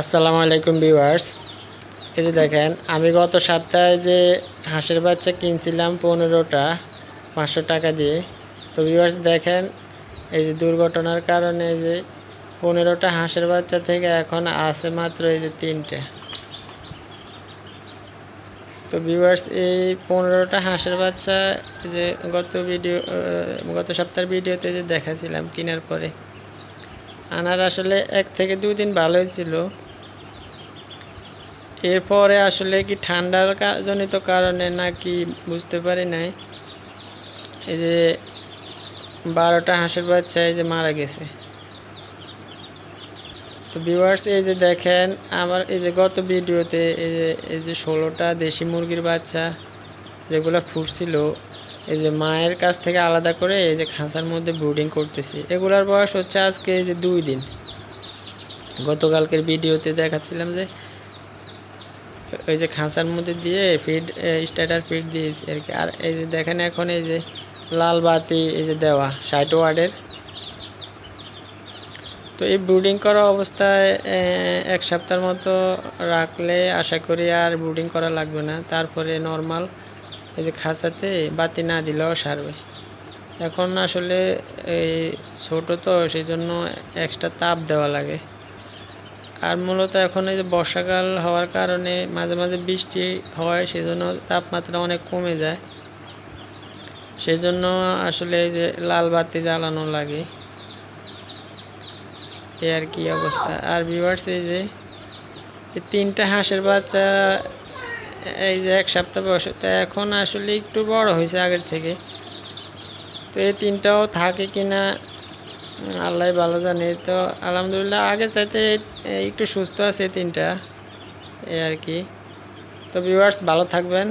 আসসালামু আলাইকুম ভিউয়ার্স। এই যে দেখেন, আমি গত সপ্তাহে যে হাঁসের বাচ্চা কিনছিলাম পনেরোটা, পাঁচশো টাকা দিয়ে। তো ভিউয়ার্স দেখেন, এই যে দুর্ঘটনার কারণে এই যে পনেরোটা হাঁসের বাচ্চা থেকে এখন আছে মাত্র এই যে তিনটে। তো ভিউয়ার্স, এই পনেরোটা হাঁসের বাচ্চা যে গত ভিডিও গত সপ্তাহের ভিডিওতে যে দেখাছিলাম কেনার পরে, আনার আসলে এক থেকে দুই দিন ভালোই ছিল। এরপরে আসলে কি ঠান্ডার জনিত কারণে নাকি বুঝতে পারি নাই। এই যে বারোটা হাঁসের বাচ্চা এই যে মারা গেছে। তো ভিউয়ার্স এই যে দেখেন, আমার এই যে গত ভিডিওতে এই যে এই যে ষোলোটা দেশি মুরগির বাচ্চা যেগুলো ফুটছিল, এই যে মায়ের কাছ থেকে আলাদা করে এই যে খাঁচার মধ্যে ব্রুডিং করতেছি। এগুলার বয়স হচ্ছে আজকে এই যে দুই দিন। গতকালকের ভিডিওতে দেখাচ্ছিলাম যে ওই যে খাঁচার মধ্যে দিয়ে ফিড স্টার্টার ফিড দিয়েছি আর কি। আর এই যে দেখেন এখন এই যে লাল বাতি, এই যে দেওয়া, ষাট ওয়ার্ডের তো এই ব্রুডিং করা অবস্থায় এক সপ্তাহের মতো রাখলে আশা করি আর ব্রুডিং করা লাগবে না। তারপরে নর্মাল এই যে খাঁচাতে বাতি না দিলেও সারবে। এখন আসলে এই ছোটো তো সেই জন্য এক্সট্রা তাপ দেওয়া লাগে। আর মূলত এখন এই যে বর্ষাকাল হওয়ার কারণে মাঝে মাঝে বৃষ্টি হয়, সেজন্য তাপমাত্রা অনেক কমে যায়। সেই জন্য আসলে এই যে লাল বাতি জ্বালানো লাগে। এই আর কি অবস্থা। আর ভিউয়ার্স এই যে তিনটা হাঁসের বাচ্চা, এই যে এক সপ্তাহ বয়স, তা এখন আসলে একটু বড় হয়েছে আগের থেকে। তো এই তিনটাও থাকে কিনা আল্লাহ ভালো জানি। তো আলহামদুলিল্লাহ, আগে চাইতে একটু সুস্থ আছে তিনটা, এই আর কি। তো ভিউয়ার্স ভালো থাকবেন।